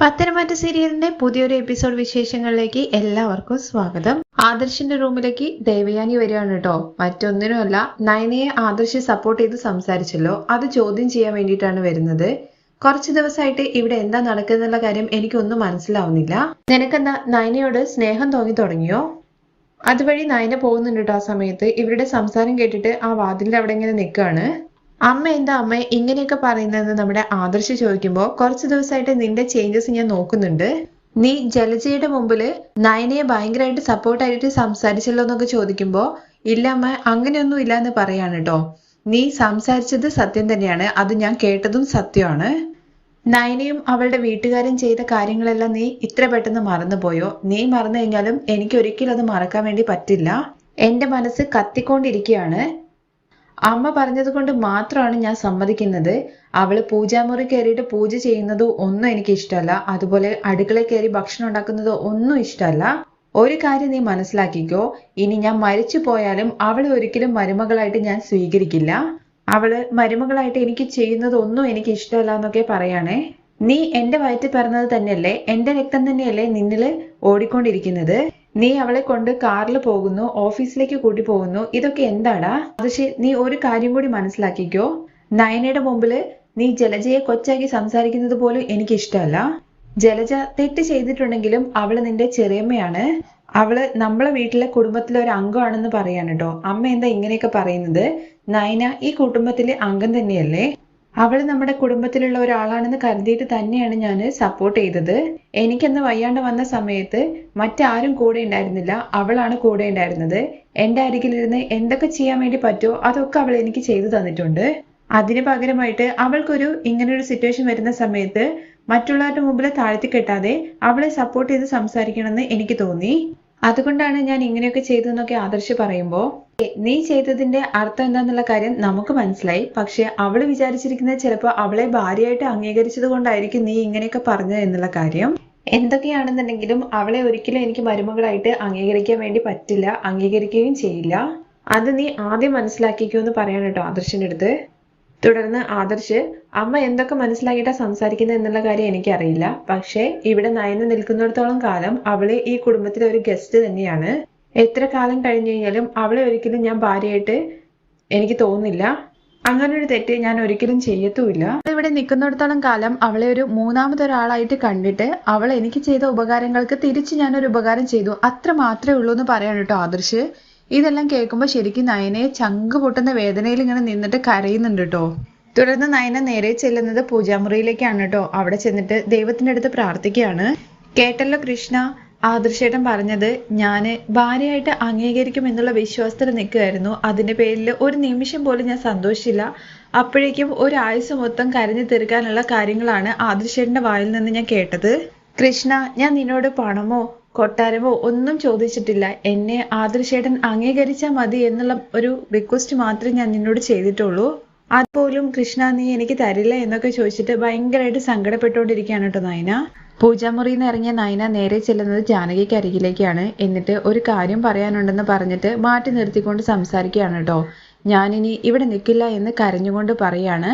പത്തനംതിട്ട സീരിയലിന്റെ പുതിയൊരു എപ്പിസോഡ് വിശേഷങ്ങളിലേക്ക് എല്ലാവർക്കും സ്വാഗതം. ആദർശിന്റെ റൂമിലേക്ക് ദേവയാനി വരികയാണ് കേട്ടോ. മറ്റൊന്നിനുമല്ല നയനയെ ആദർശ് സപ്പോർട്ട് ചെയ്ത് സംസാരിച്ചല്ലോ. അത് ചോദ്യം ചെയ്യാൻ വേണ്ടിയിട്ടാണ് വരുന്നത്. കുറച്ച് ദിവസമായിട്ട് ഇവിടെ എന്താ നടക്കുന്നുള്ള കാര്യം എനിക്കൊന്നും മനസ്സിലാവുന്നില്ല. നിനക്കെന്താ നയനയോട് സ്നേഹം തോന്നി തുടങ്ങിയോ? അതുവഴി നയന പോകുന്നുണ്ട് കേട്ടോ ആ സമയത്ത്. ഇവരുടെ സംസാരം കേട്ടിട്ട് ആ വാതിലിന്റെ അവിടെ ഇങ്ങനെ നിൽക്കുകയാണ്. അമ്മ എന്താ അമ്മ ഇങ്ങനെയൊക്കെ പറയുന്നതെന്ന് നമ്മുടെ ആദർശ് ചോദിക്കുമ്പോൾ കുറച്ച് ദിവസമായിട്ട് നിന്റെ ചേഞ്ചസ് ഞാൻ നോക്കുന്നുണ്ട്. നീ ജലജയുടെ മുമ്പിൽ നയനയെ ഭയങ്കരമായിട്ട് സപ്പോർട്ടായിട്ട് സംസാരിച്ചല്ലോ എന്നൊക്കെ ചോദിക്കുമ്പോൾ ഇല്ല അമ്മ അങ്ങനെയൊന്നും ഇല്ല എന്ന് പറയാണ് കേട്ടോ നീ സംസാരിച്ചത് സത്യം തന്നെയാണ് അത് ഞാൻ കേട്ടതും സത്യമാണ്. നയനയും അവളുടെ വീട്ടുകാരും ചെയ്ത കാര്യങ്ങളെല്ലാം നീ ഇത്ര പെട്ടെന്ന് മറന്നുപോയോ നീ മറന്നു കഴിഞ്ഞാലും എനിക്ക് ഒരിക്കലും അത് മറക്കാൻ വേണ്ടി പറ്റില്ല. എന്റെ മനസ്സ് കത്തിക്കൊണ്ടിരിക്കുകയാണ്. അമ്മ പറഞ്ഞത് കൊണ്ട് മാത്രമാണ് ഞാൻ സമ്മതിക്കുന്നത്. അവൾ പൂജാമുറി കയറിയിട്ട് പൂജ ചെയ്യുന്നതോ ഒന്നും എനിക്ക് ഇഷ്ടമല്ല അതുപോലെ അടുക്കളയിൽ കയറി ഭക്ഷണം ഉണ്ടാക്കുന്നതോ ഒന്നും ഇഷ്ടമല്ല. ഒരു കാര്യം നീ മനസ്സിലാക്കിക്കോ. ഇനി ഞാൻ മരിച്ചു പോയാലും അവളെ ഒരിക്കലും മരുമകളായിട്ട് ഞാൻ സ്വീകരിക്കില്ല. അവൾ മരുമകളായിട്ട് എനിക്ക് ചെയ്യുന്നത് ഒന്നും എനിക്ക് ഇഷ്ടമല്ല എന്നൊക്കെ പറയാണേ. നീ എന്റെ വയറ്റിൽ പറഞ്ഞത് തന്നെയല്ലേ? എന്റെ രക്തം തന്നെയല്ലേ നിന്നിൽ ഓടിക്കൊണ്ടിരിക്കുന്നത്? നീ അവളെ കൊണ്ട് കാറിൽ പോകുന്നു ഓഫീസിലേക്ക് കൂട്ടി പോകുന്നു. ഇതൊക്കെ എന്താടാ? പക്ഷേ നീ ഒരു കാര്യം കൂടി മനസ്സിലാക്കിക്കോ. നയനയുടെ മുമ്പിൽ നീ ജലജയെ കൊച്ചാക്കി സംസാരിക്കുന്നത് പോലും എനിക്ക് ഇഷ്ടമല്ല ജലജ തെറ്റ് ചെയ്തിട്ടുണ്ടെങ്കിലും അവൾ നിന്റെ ചെറിയമ്മയാണ്. അവൾ നമ്മളെ വീട്ടിലെ കുടുംബത്തിലെ ഒരു അംഗമാണെന്ന് പറയാണ് കേട്ടോ അമ്മ എന്താ ഇങ്ങനെയൊക്കെ പറയുന്നത്? നയന ഈ കുടുംബത്തിലെ അംഗം തന്നെയല്ലേ? അവൾ നമ്മുടെ കുടുംബത്തിലുള്ള ഒരാളാണെന്ന് കരുതിയിട്ട് തന്നെയാണ് ഞാൻ സപ്പോർട്ട് ചെയ്തത്. എനിക്കന്ന് വയ്യാണ്ട് വന്ന സമയത്ത് മറ്റാരും കൂടെ ഉണ്ടായിരുന്നില്ല. അവളാണ് കൂടെ ഉണ്ടായിരുന്നത്. എന്റെ അരികിലിരുന്ന് എന്തൊക്കെ ചെയ്യാൻ വേണ്ടി പറ്റുമോ അതൊക്കെ അവൾ എനിക്ക് ചെയ്തു തന്നിട്ടുണ്ട്. അതിന് പകരമായിട്ട് അവൾക്കൊരു ഇങ്ങനൊരു സിറ്റുവേഷൻ വരുന്ന സമയത്ത് മറ്റുള്ളവരുടെ മുമ്പിൽ താഴ്ത്തി കെട്ടാതെ അവളെ സപ്പോർട്ട് ചെയ്ത് സംസാരിക്കണമെന്ന് എനിക്ക് തോന്നി. അതുകൊണ്ടാണ് ഞാൻ ഇങ്ങനെയൊക്കെ ചെയ്തു എന്നൊക്കെ ആദർശ് പറയുമ്പോൾ നീ ചെയ്തതിന്റെ അർത്ഥം എന്താന്നുള്ള കാര്യം നമുക്ക് മനസ്സിലായി. പക്ഷെ അവൾ വിചാരിച്ചിരിക്കുന്നത് ചിലപ്പോ അവളെ ഭാര്യയായിട്ട് അംഗീകരിച്ചത് കൊണ്ടായിരിക്കും നീ ഇങ്ങനെയൊക്കെ പറഞ്ഞത് എന്നുള്ള കാര്യം. എന്തൊക്കെയാണെന്നുണ്ടെങ്കിലും അവളെ ഒരിക്കലും എനിക്ക് മരുമകളായിട്ട് അംഗീകരിക്കാൻ വേണ്ടി പറ്റില്ല അംഗീകരിക്കുകയും ചെയ്യില്ല. അത് നീ ആദ്യം മനസ്സിലാക്കിക്കോ എന്ന് പറയാൻ കേട്ടോ ആദർശിന്റെ അടുത്ത്. തുടർന്ന് ആദർശ് അമ്മ എന്തൊക്കെ മനസ്സിലാക്കിയിട്ടാ സംസാരിക്കുന്നത് എന്നുള്ള കാര്യം എനിക്കറിയില്ല. പക്ഷേ ഇവിടെ നയന നിൽക്കുന്നിടത്തോളം കാലം അവളെ ഈ കുടുംബത്തിലെ ഒരു ഗസ്റ്റ് തന്നെയാണ്. എത്ര കാലം കഴിഞ്ഞു കഴിഞ്ഞാലും അവളെ ഒരിക്കലും ഞാൻ ഭാര്യയായിട്ട് എനിക്ക് തോന്നുന്നില്ല. അങ്ങനെ ഒരു തെറ്റ് ഞാൻ ഒരിക്കലും ചെയ്യത്തുമില്ല. ഇവിടെ നിൽക്കുന്നിടത്തോളം കാലം അവളെ ഒരു മൂന്നാമതൊരാളായിട്ട് കണ്ടിട്ട് അവൾ എനിക്ക് ചെയ്ത ഉപകാരങ്ങൾക്ക് തിരിച്ച് ഞാനൊരു ഉപകാരം ചെയ്തു. അത്ര മാത്രമേ ഉള്ളൂ എന്ന് പറയാൻ കേട്ടോ ആദർശ്. ഇതെല്ലാം കേൾക്കുമ്പോൾ ശരിക്കും നയനയെ ചങ്ക് പൊട്ടുന്ന വേദനയിൽ ഇങ്ങനെ നിന്നിട്ട് കരയുന്നുണ്ട് കേട്ടോ തുടർന്ന് നയന നേരെ ചെല്ലുന്നത് പൂജാമുറിയിലേക്കാണ് കേട്ടോ അവിടെ ചെന്നിട്ട് ദൈവത്തിന്റെ അടുത്ത് പ്രാർത്ഥിക്കുകയാണ്. കേട്ടല്ലോ കൃഷ്ണ ആദർശേട്ടൻ പറഞ്ഞത് ഞാൻ ഭാര്യയായിട്ട് അംഗീകരിക്കും എന്നുള്ള വിശ്വാസത്തിൽ നിൽക്കുകയായിരുന്നു അതിന്റെ പേരിൽ ഒരു നിമിഷം പോലും ഞാൻ സന്തോഷിച്ചില്ല. അപ്പോഴേക്കും ഒരു ആയുസ് മൊത്തം കരഞ്ഞു തീർക്കാനുള്ള കാര്യങ്ങളാണ് ആദർശേട്ടന്റെ വായിൽ നിന്ന് ഞാൻ കേട്ടത്. കൃഷ്ണ ഞാൻ നിന്നോട് പണമോ കൊട്ടാരമോ ഒന്നും ചോദിച്ചിട്ടില്ല. എന്നെ ആദർശേട്ടൻ അംഗീകരിച്ചാൽ മതി എന്നുള്ള ഒരു റിക്വസ്റ്റ് മാത്രമേ ഞാൻ നിന്നോട് ചെയ്തിട്ടുള്ളൂ. അതുപോലും കൃഷ്ണ നീ എനിക്ക് തരില്ല എന്നൊക്കെ ചോദിച്ചിട്ട് ഭയങ്കരമായിട്ട് സങ്കടപ്പെട്ടുകൊണ്ടിരിക്കുകയാണ് കേട്ടോ നയന. പൂജാമുറിയിൽ നിന്ന് ഇറങ്ങിയ നയന നേരെ ചെല്ലുന്നത് ജാനകിക്ക് അരികിലേക്കാണ്. എന്നിട്ട് ഒരു കാര്യം പറയാനുണ്ടെന്ന് പറഞ്ഞിട്ട് മാറ്റി നിർത്തിക്കൊണ്ട് സംസാരിക്കുകയാണ് കേട്ടോ. ഞാനിനി ഇവിടെ നിൽക്കില്ല എന്ന് കരഞ്ഞുകൊണ്ട് പറയാണ്.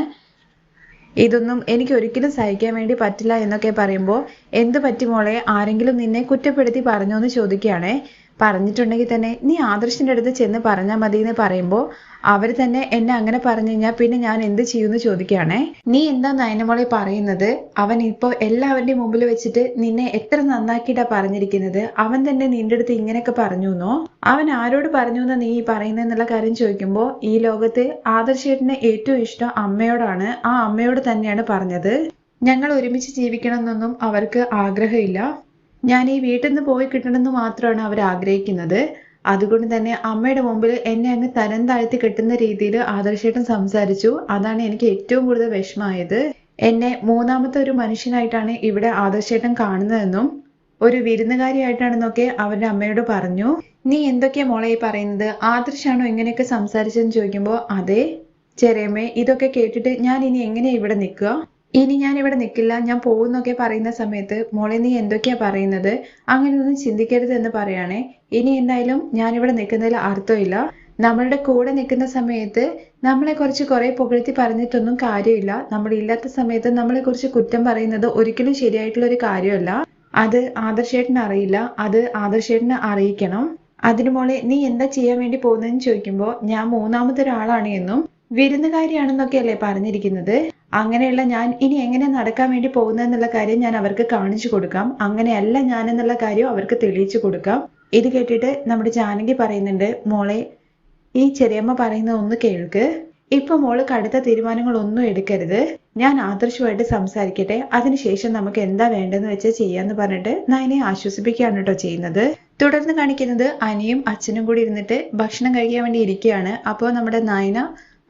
ഇതൊന്നും എനിക്ക് ഒരിക്കലും സഹിക്കാൻ വേണ്ടി പറ്റില്ല എന്നൊക്കെ പറയുമ്പോൾ എന്ത് പറ്റി മോളെ? ആരെങ്കിലും നിന്നെ കുറ്റപ്പെടുത്തി പറഞ്ഞോ എന്ന് ചോദിക്കുകയാണേ. പറഞ്ഞിട്ടുണ്ടെങ്കിൽ തന്നെ നീ ആദർശിന്റെ അടുത്ത് ചെന്ന് പറഞ്ഞാൽ മതി എന്ന് പറയുമ്പോൾ അവർ തന്നെ എന്നെ അങ്ങനെ പറഞ്ഞു കഴിഞ്ഞാൽ പിന്നെ ഞാൻ എന്ത് ചെയ്യുമെന്ന് ചോദിക്കുകയാണേ. നീ എന്താ നയനമോളെ പറയുന്നത്? അവൻ ഇപ്പോൾ എല്ലാവരുടെയും മുമ്പിൽ വെച്ചിട്ട് നിന്നെ എത്ര നന്നാക്കിയിട്ടാ പറഞ്ഞിരിക്കുന്നത്? അവൻ തന്നെ നിന്റെ അടുത്ത് ഇങ്ങനെയൊക്കെ പറഞ്ഞു എന്നോ അവൻ ആരോട് പറഞ്ഞു എന്നാ നീ പറയുന്നതെന്നുള്ള കാര്യം ചോദിക്കുമ്പോൾ ഈ ലോകത്ത് ആദർശേട്ടന് ഏറ്റവും ഇഷ്ടം അമ്മയോടാണ്. ആ അമ്മയോട് തന്നെയാണ് പറഞ്ഞത്. ഞങ്ങൾ ഒരുമിച്ച് ജീവിക്കണമെന്നൊന്നും അവർക്ക് ആഗ്രഹമില്ല. ഞാൻ ഈ വീട്ടിൽ നിന്ന് പോയി കിട്ടണമെന്ന് മാത്രമാണ് അവർ ആഗ്രഹിക്കുന്നത്. അതുകൊണ്ട് തന്നെ അമ്മയുടെ മുമ്പിൽ എന്നെ അങ്ങ് തരം താഴ്ത്തി കെട്ടുന്ന രീതിയിൽ ആദർശേട്ടൻ സംസാരിച്ചു. അതാണ് എനിക്ക് ഏറ്റവും കൂടുതൽ വിഷമമായത്. എന്നെ മൂന്നാമത്തെ ഒരു മനുഷ്യനായിട്ടാണ് ഇവിടെ ആദർശേട്ടൻ കാണുന്നതെന്നും ഒരു വിരുന്നുകാരിയായിട്ടാണെന്നൊക്കെ അവരുടെ അമ്മയോട് പറഞ്ഞു. നീ എന്തൊക്കെയാ മോളെ ഈ പറയുന്നത്? ആദർശാണോ ഇങ്ങനെയൊക്കെ സംസാരിച്ചെന്ന് ചോദിക്കുമ്പോൾ അതെ ചെറിയമ്മേ ഇതൊക്കെ കേട്ടിട്ട് ഞാൻ ഇനി എങ്ങനെ ഇവിടെ നിൽക്കുക? ഇനി ഞാൻ ഇവിടെ നിൽക്കില്ല ഞാൻ പോകുന്നൊക്കെ പറയുന്ന സമയത്ത് മോളെ നീ എന്തൊക്കെയാ പറയുന്നത്? അങ്ങനെയൊന്നും ചിന്തിക്കരുത് എന്ന് പറയാണേ. ഇനി എന്തായാലും ഞാൻ ഇവിടെ നിൽക്കുന്നതിൽ അർത്ഥമില്ല. നമ്മളുടെ കൂടെ നിൽക്കുന്ന സമയത്ത് നമ്മളെ കുറിച്ച് കുറെ പുകഴ്ത്തി പറഞ്ഞിട്ടൊന്നും കാര്യമില്ല. നമ്മൾ ഇല്ലാത്ത സമയത്ത് നമ്മളെ കുറിച്ച് കുറ്റം പറയുന്നത് ഒരിക്കലും ശരിയായിട്ടുള്ള ഒരു കാര്യമല്ല. അത് ആദർശേട്ടന് അറിയില്ല. അത് ആദർശേട്ടനെ അറിയിക്കണം. അതിനു മോളെ നീ എന്താ ചെയ്യാൻ വേണ്ടി പോകുന്നതെന്ന് ചോദിക്കുമ്പോൾ ഞാൻ മൂന്നാമത്തെ ഒരാളാണ് എന്നും വിരുന്നുകാരിയാണെന്നൊക്കെയല്ലേ പറഞ്ഞിരിക്കുന്നത്? അങ്ങനെയുള്ള ഞാൻ ഇനി എങ്ങനെ നടക്കാൻ വേണ്ടി പോകുന്നതെന്നുള്ള കാര്യം ഞാൻ അവർക്ക് കാണിച്ചു കൊടുക്കാം. അങ്ങനെയല്ല ഞാൻ എന്നുള്ള കാര്യം അവർക്ക് തെളിയിച്ചു കൊടുക്കാം. ഇത് കേട്ടിട്ട് നമ്മുടെ ജാനകി പറയുന്നുണ്ട് മോളെ ഈ ചെറിയമ്മ പറയുന്ന ഒന്ന് കേൾക്ക്. ഇപ്പൊ മോൾ കടുത്ത തീരുമാനങ്ങളൊന്നും എടുക്കരുത്. ഞാൻ ആദർശമായിട്ട് സംസാരിക്കട്ടെ. അതിനുശേഷം നമുക്ക് എന്താ വേണ്ടെന്ന് വെച്ചാൽ ചെയ്യാന്ന് പറഞ്ഞിട്ട് നയനെ ആശ്വസിപ്പിക്കുകയാണ് കേട്ടോ ചെയ്യുന്നത്. തുടർന്ന് കാണിക്കുന്നത് അനിയും അച്ഛനും കൂടി ഇരുന്നിട്ട് ഭക്ഷണം കഴിക്കാൻ വേണ്ടി ഇരിക്കുകയാണ്. അപ്പോൾ നമ്മുടെ നയന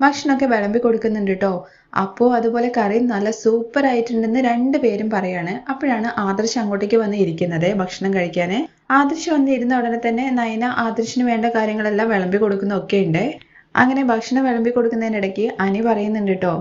ഭക്ഷണമൊക്കെ വിളമ്പി കൊടുക്കുന്നുണ്ട് കേട്ടോ. അപ്പോൾ അതുപോലെ കറി നല്ല സൂപ്പർ ആയിട്ടുണ്ടെന്ന് രണ്ടുപേരും പറയാണ്. അപ്പോഴാണ് ആദർശ് അങ്ങോട്ടേക്ക് വന്ന് ഇരിക്കുന്നത് ഭക്ഷണം കഴിക്കാന്. ആദർശ് വന്നിരുന്ന ഉടനെ തന്നെ നയന ആദർശിന് വേണ്ട കാര്യങ്ങളെല്ലാം വിളമ്പി കൊടുക്കുന്നൊക്കെ ഉണ്ട്. അങ്ങനെ ഭക്ഷണം വിളമ്പി കൊടുക്കുന്നതിനിടയ്ക്ക് അനി പറയുന്നുണ്ട് കേട്ടോ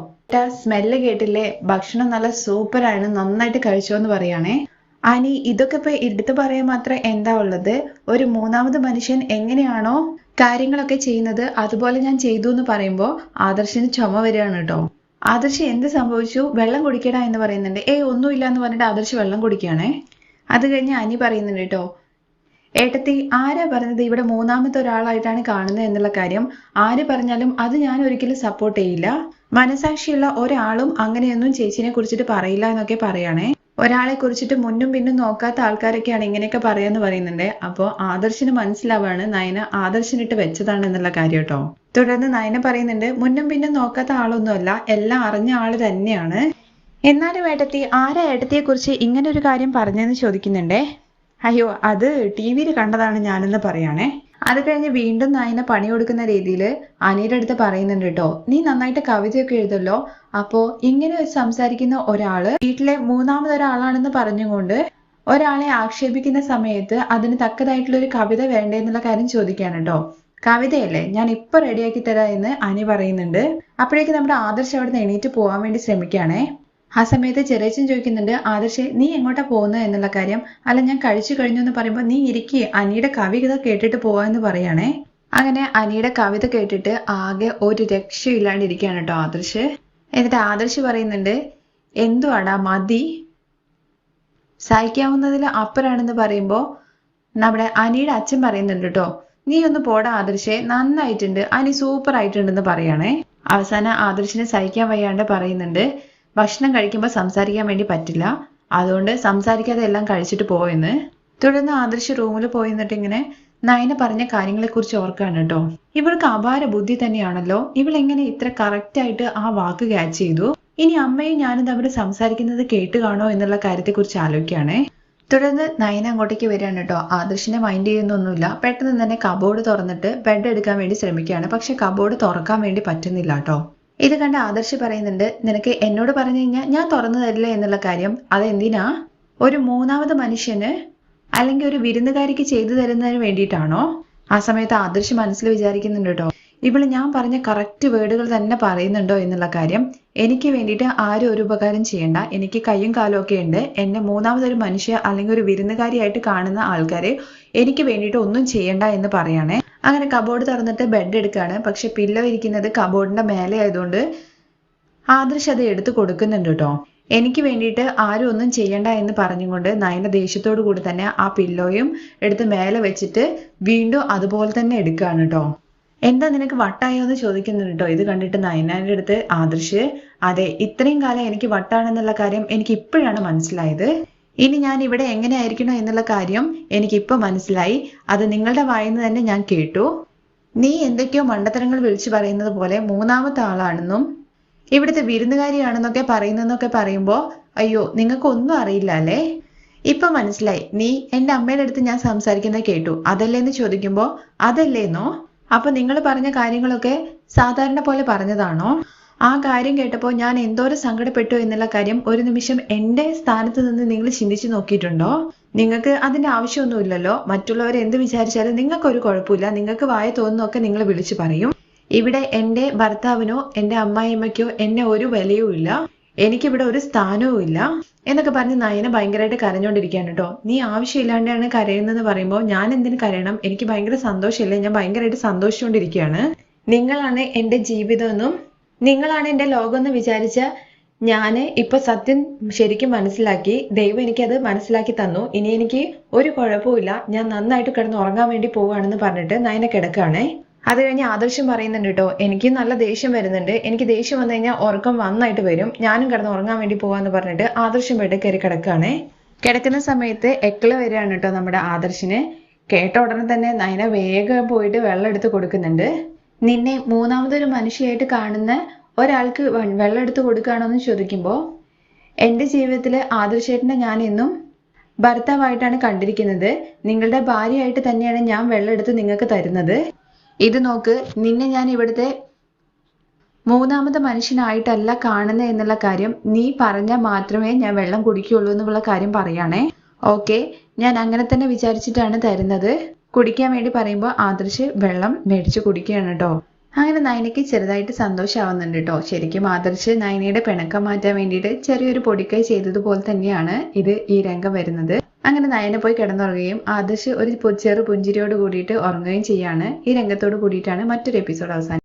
സ്മെല്ല് കേട്ടില്ലേ? ഭക്ഷണം നല്ല സൂപ്പർ ആണ് നന്നായിട്ട് കഴിച്ചോ എന്ന് പറയാണേ. അനി ഇതൊക്കെ ഇപ്പൊ എടുത്തു പറയാൻ മാത്രം എന്താ ഉള്ളത്? ഒരു മൂന്നാമത് മനുഷ്യൻ എങ്ങനെയാണോ കാര്യങ്ങളൊക്കെ ചെയ്യുന്നത് അതുപോലെ ഞാൻ ചെയ്തു എന്ന് പറയുമ്പോൾ ആദർശിന് ചുമ വരികയാണ് കേട്ടോ ആദർശ് എന്ത് സംഭവിച്ചു? വെള്ളം കുടിക്കടാ എന്ന് പറയുന്നുണ്ട്. ഏയ് ഒന്നുമില്ല എന്ന് പറഞ്ഞിട്ട് ആദർശ് വെള്ളം കുടിക്കുകയാണേ. അത് കഴിഞ്ഞ് അനി പറയുന്നുണ്ട് കേട്ടോ. ഏട്ടത്തി ആരാ പറഞ്ഞത് ഇവിടെ മൂന്നാമത്തെ ഒരാളായിട്ടാണ് കാണുന്നത് എന്നുള്ള കാര്യം? ആര് പറഞ്ഞാലും അത് ഞാൻ ഒരിക്കലും സപ്പോർട്ട് ചെയ്യില്ല. മനസാക്ഷിയുള്ള ഒരാളും അങ്ങനെയൊന്നും ചേച്ചിനെ കുറിച്ചിട്ട് പറയില്ല എന്നൊക്കെ പറയാണേ. ഒരാളെ കുറിച്ചിട്ട് മുന്നും പിന്നും നോക്കാത്ത ആൾക്കാരൊക്കെയാണ് ഇങ്ങനെയൊക്കെ പറയാന്ന് പറയുന്നുണ്ട്. അപ്പോൾ ആദർശിന് മനസ്സിലാവാണ് നയന ആദർശിനിട്ട് വെച്ചതാണ് എന്നുള്ള കാര്യം കേട്ടോ. തുടർന്ന് നയന പറയുന്നുണ്ട് മുന്നും പിന്നും നോക്കാത്ത ആളൊന്നുമല്ല എല്ലാം അറിഞ്ഞ ആൾ തന്നെയാണ്. എന്നാലും ഏട്ടത്തി ആരാ ഏട്ടത്തിയെ കുറിച്ച് ഇങ്ങനെ ഒരു കാര്യം പറഞ്ഞെന്ന് ചോദിക്കുന്നുണ്ടേ? അയ്യോ അത് ടി വിയിൽ കണ്ടതാണ് ഞാനെന്ന് പറയാണേ. അത് കഴിഞ്ഞ് വീണ്ടും നായനെ പണി കൊടുക്കുന്ന രീതിയിൽ അനിയുടെ അടുത്ത് പറയുന്നുണ്ട് കേട്ടോ നീ നന്നായിട്ട് കവിതയൊക്കെ എഴുതല്ലോ. അപ്പോ ഇങ്ങനെ സംസാരിക്കുന്ന ഒരാൾ വീട്ടിലെ മൂന്നാമതൊരാളാണെന്ന് പറഞ്ഞുകൊണ്ട് ഒരാളെ ആക്ഷേപിക്കുന്ന സമയത്ത് അതിന് തക്കതായിട്ടുള്ള ഒരു കവിത വേണ്ടേ എന്നുള്ള കാര്യം ചോദിക്കാണ് കേട്ടോ കവിതയല്ലേ? ഞാൻ ഇപ്പൊ റെഡിയാക്കി തരാം എന്ന് അനി പറയുന്നുണ്ട്. അപ്പോഴേക്ക് നമ്മുടെ ആദർശ് അവിടെ നിന്ന് എണീറ്റ് പോകാൻ വേണ്ടി ശ്രമിക്കുകയാണേ. ആ സമയത്ത് ചെറിയച്ചൻ ചോദിക്കുന്നുണ്ട് ആദർശ നീ എങ്ങോട്ടാ പോകുന്നത് എന്നുള്ള കാര്യം? അല്ല ഞാൻ കഴിച്ചു കഴിഞ്ഞു എന്ന് പറയുമ്പോൾ നീ ഇരിക്കേ അനിയുടെ കവിത കേട്ടിട്ട് പോവാന്ന് പറയാണേ. അങ്ങനെ അനിയുടെ കവിത കേട്ടിട്ട് ആകെ ഒരു രക്ഷയില്ലാണ്ടിരിക്കുകയാണ് കേട്ടോ ആദർശ്. എന്നിട്ട് ആദർശ് പറയുന്നുണ്ട് എന്തുവാടാ മതി? സഹിക്കാവുന്നതിൽ അപ്പുറാണെന്ന് പറയുമ്പോൾ നമ്മുടെ അനിയുടെ അച്ഛൻ പറയുന്നുണ്ട് കേട്ടോ നീ ഒന്ന് പോടാ ആദർശേ നന്നായിട്ടുണ്ട് അനി സൂപ്പർ ആയിട്ടുണ്ടെന്ന് പറയണേ. അവസാനം ആദർശിനെ സഹിക്കാൻ വയ്യാണ്ട് പറയുന്നുണ്ട് ഭക്ഷണം കഴിക്കുമ്പോൾ സംസാരിക്കാൻ വേണ്ടി പറ്റില്ല. അതുകൊണ്ട് സംസാരിക്കാതെ എല്ലാം കഴിച്ചിട്ട് പോയെന്ന് തുടർന്ന് ആദർശ് റൂമിൽ പോയി എന്നിട്ട് ഇങ്ങനെ നയന പറഞ്ഞ കാര്യങ്ങളെക്കുറിച്ച് ഓർക്കാണ് കേട്ടോ. ഇവൾക്ക് അപാര ബുദ്ധി തന്നെയാണല്ലോ. ഇവൾ എങ്ങനെ ഇത്ര കറക്റ്റ് ആയിട്ട് ആ വാക്ക് ക്യാച്ച് ചെയ്തു? ഇനി അമ്മയും ഞാനും തമ്മിൽ സംസാരിക്കുന്നത് കേട്ട് കാണോ എന്നുള്ള കാര്യത്തെക്കുറിച്ച് ആലോചിക്കുകയാണേ. തുടർന്ന് നയന അങ്ങോട്ടേക്ക് വരികയാണ് കേട്ടോ. ആദർശിനെ മൈൻഡ് ചെയ്യുന്നൊന്നുമില്ല. പെട്ടെന്ന് തന്നെ കബോർഡ് തുറന്നിട്ട് ബെഡ് എടുക്കാൻ വേണ്ടി ശ്രമിക്കുകയാണ്. പക്ഷെ കബോർഡ് തുറക്കാൻ വേണ്ടി പറ്റുന്നില്ല കേട്ടോ. ഇത് കണ്ട് ആദർശ് പറയുന്നുണ്ട് നിനക്ക് എന്നോട് പറഞ്ഞു കഴിഞ്ഞാൽ ഞാൻ തുറന്നു തരില്ല എന്നുള്ള കാര്യം. അതെന്തിനാ? ഒരു മൂന്നാമത് മനുഷ്യന് അല്ലെങ്കിൽ ഒരു വിരുന്നുകാരിക്ക് ചെയ്തു തരുന്നതിന് വേണ്ടിയിട്ടാണോ? ആ സമയത്ത് ആദർശ് മനസ്സിൽ വിചാരിക്കുന്നുണ്ട് കേട്ടോ ഇവൾ ഞാൻ പറഞ്ഞ കറക്റ്റ് വേർഡുകൾ തന്നെ പറയുന്നുണ്ടോ എന്നുള്ള കാര്യം. എനിക്ക് വേണ്ടിയിട്ട് ആരും ഒരു ഉപകാരം ചെയ്യണ്ട. എനിക്ക് കയ്യും കാലും ഒക്കെ ഉണ്ട്. എന്നെ മൂന്നാമതൊരു മനുഷ്യ അല്ലെങ്കിൽ ഒരു വിരുന്നുകാരിയായിട്ട് കാണുന്ന ആൾക്കാരെ എനിക്ക് വേണ്ടിയിട്ട് ഒന്നും ചെയ്യണ്ട എന്ന് പറയാണേ. അങ്ങനെ കബോർഡ് തുറന്നിട്ട് ബെഡ് എടുക്കുകയാണ്. പക്ഷെ പില്ലോ ഇരിക്കുന്നത് കബോർഡിന്റെ മേലെ ആയതുകൊണ്ട് ആദർശ് അത് എടുത്തു കൊടുക്കുന്നുണ്ട് കേട്ടോ. എനിക്ക് വേണ്ടിയിട്ട് ആരും ഒന്നും ചെയ്യണ്ട എന്ന് പറഞ്ഞുകൊണ്ട് നയന ദേഷ്യത്തോടു കൂടി തന്നെ ആ പില്ലോയും എടുത്ത് മേലെ വെച്ചിട്ട് വീണ്ടും അതുപോലെ തന്നെ എടുക്കുകയാണ് കേട്ടോ. എന്താ നിനക്ക് വട്ടായോ എന്ന് ചോദിക്കുന്നുണ്ട് കേട്ടോ. ഇത് കണ്ടിട്ട് നയനാന്റെ അടുത്ത് ആദർശ് അതെ ഇത്രയും കാലം എനിക്ക് വട്ടാണെന്നുള്ള കാര്യം എനിക്ക് ഇപ്പോഴാണ് മനസ്സിലായത്. ഇനി ഞാൻ ഇവിടെ എങ്ങനെയായിരിക്കണം എന്നുള്ള കാര്യം എനിക്കിപ്പോൾ മനസ്സിലായി. അത് നിങ്ങളുടെ വായിന്ന് തന്നെ ഞാൻ കേട്ടു. നീ എന്തൊക്കെയോ മണ്ടത്തരങ്ങൾ വിളിച്ചു പറയുന്നത് പോലെ മൂന്നാമത്തെ ആളാണെന്നും ഇവിടുത്തെ വിരുന്നുകാരിയാണെന്നൊക്കെ പറയുന്നെന്നൊക്കെ പറയുമ്പോൾ അയ്യോ നിങ്ങൾക്ക് ഒന്നും അറിയില്ല അല്ലേ? ഇപ്പൊ മനസ്സിലായി. നീ എന്റെ അമ്മയുടെ അടുത്ത് ഞാൻ സംസാരിക്കുന്നത് കേട്ടു. അതല്ലേന്ന് ചോദിക്കുമ്പോൾ അതല്ലേന്നോ? അപ്പൊ നിങ്ങൾ പറഞ്ഞ കാര്യങ്ങളൊക്കെ സാധാരണ പോലെ പറഞ്ഞതാണോ? ആ കാര്യം കേട്ടപ്പോൾ ഞാൻ എന്തോരം സങ്കടപ്പെട്ടു എന്നുള്ള കാര്യം ഒരു നിമിഷം എന്റെ സ്ഥാനത്ത് നിന്ന് നിങ്ങൾ ചിന്തിച്ചു നോക്കിയിട്ടുണ്ടോ? നിങ്ങൾക്ക് അതിന്റെ ആവശ്യമൊന്നുമില്ലല്ലോ. മറ്റുള്ളവർ എന്ത് വിചാരിച്ചാലും നിങ്ങൾക്ക് ഒരു കുഴപ്പമില്ല. നിങ്ങൾക്ക് വായ തോന്നുന്നൊക്കെ നിങ്ങൾ വിളിച്ചു പറയും. ഇവിടെ എന്റെ ഭർത്താവിനോ എന്റെ അമ്മായിയമ്മയ്ക്കോ എന്നെ ഒരു വിലയും ഇല്ല. എനിക്കിവിടെ ഒരു സ്ഥാനവും ഇല്ല. എന്നൊക്കെ പറഞ്ഞ് നയന ഭയങ്കരമായിട്ട് കരഞ്ഞോണ്ടിരിക്കുകയാണ് കേട്ടോ. നീ ആവശ്യമില്ലാണ്ടാണ് കരയുന്നതെന്ന് പറയുമ്പോൾ ഞാൻ എന്തിനു കരയണം? എനിക്ക് ഭയങ്കര സന്തോഷമില്ല? ഞാൻ ഭയങ്കരമായിട്ട് സന്തോഷിച്ചുകൊണ്ടിരിക്കുകയാണ്. നിങ്ങളാണ് എന്റെ ജീവിതമെന്നും നിങ്ങളാണ് എന്റെ എന്ന് വിചാരിച്ച ഞാൻ ഇപ്പൊ സത്യം ശരിക്കും മനസ്സിലാക്കി ദൈവം എനിക്കത് മനസ്സിലാക്കി തന്നു. ഇനി എനിക്ക് ഒരു കുഴപ്പമില്ല ഞാൻ നന്നായിട്ട് കിടന്ന് ഉറങ്ങാൻ വേണ്ടി പോവുകയാണെന്ന് പറഞ്ഞിട്ട് നയന കിടക്കുകയാണേ. അത് കഴിഞ്ഞ് ആദർശം പറയുന്നുണ്ട് കേട്ടോ എനിക്ക് നല്ല ദേഷ്യം വരുന്നുണ്ട്. എനിക്ക് ദേഷ്യം വന്നു കഴിഞ്ഞാൽ ഉറക്കം വന്നായിട്ട് വരും. ഞാനും കിടന്ന് ഉറങ്ങാൻ വേണ്ടി പോവാന്ന് പറഞ്ഞിട്ട് ആദർശം ബെഡ് കയറി കിടക്കുകയാണേ. കിടക്കുന്ന സമയത്ത് എക്കൾ വരികയാണ് കേട്ടോ നമ്മുടെ ആദർശിന്. കേട്ട ഉടനെ തന്നെ നയന വേഗം പോയിട്ട് വെള്ളം എടുത്ത് കൊടുക്കുന്നുണ്ട്. നിന്നെ മൂന്നാമതൊരു മനുഷ്യയായിട്ട് കാണുന്ന ഒരാൾക്ക് വെള്ളം എടുത്ത് കൊടുക്കുകയാണോ എന്ന് ചോദിക്കുമ്പോൾ എന്റെ ജീവിതത്തിൽ ആദർശേട്ടനെ ഞാൻ എന്നും ഭർത്താവായിട്ടാണ് കണ്ടിരിക്കുന്നത്. നിങ്ങളുടെ ഭാര്യയായിട്ട് തന്നെയാണ് ഞാൻ വെള്ളം എടുത്ത് നിങ്ങൾക്ക് തരുന്നത്. ഇത് നോക്ക് നിന്നെ ഞാൻ ഇവിടുത്തെ മൂന്നാമത്തെ മനുഷ്യനായിട്ടല്ല കാണുന്നത് എന്നുള്ള കാര്യം നീ പറഞ്ഞാൽ മാത്രമേ ഞാൻ വെള്ളം കുടിക്കുകയുള്ളൂ എന്നുള്ള കാര്യം പറയുകയാണേ ഓക്കെ ഞാൻ അങ്ങനെ തന്നെ വിചാരിച്ചിട്ടാണ് തരുന്നത്. കുടിക്കാൻ വേണ്ടി പറയുമ്പോൾ ആദർശ് വെള്ളം മേടിച്ച് കുടിക്കുകയാണ് കേട്ടോ അങ്ങനെ നയനയ്ക്ക് ചെറുതായിട്ട് സന്തോഷമാവുന്നുണ്ട് കേട്ടോ ശരിക്കും ആദർശ് നയനയുടെ പിണക്കം മാറ്റാൻ വേണ്ടിയിട്ട് ചെറിയൊരു പൊടിക്കൈ ചെയ്തതുപോലെ തന്നെയാണ് ഇത് ഈ രംഗം വരുന്നത്. അങ്ങനെ നയന പോയി കിടന്നുറങ്ങുകയും ആദർശ് ഒരു ചെറു പുഞ്ചിരിയോട് കൂടിയിട്ട് ഉറങ്ങുകയും ചെയ്യാണ്. ഈ രംഗത്തോട് കൂടിയിട്ടാണ് മറ്റൊരു എപ്പിസോഡ് അവസാനം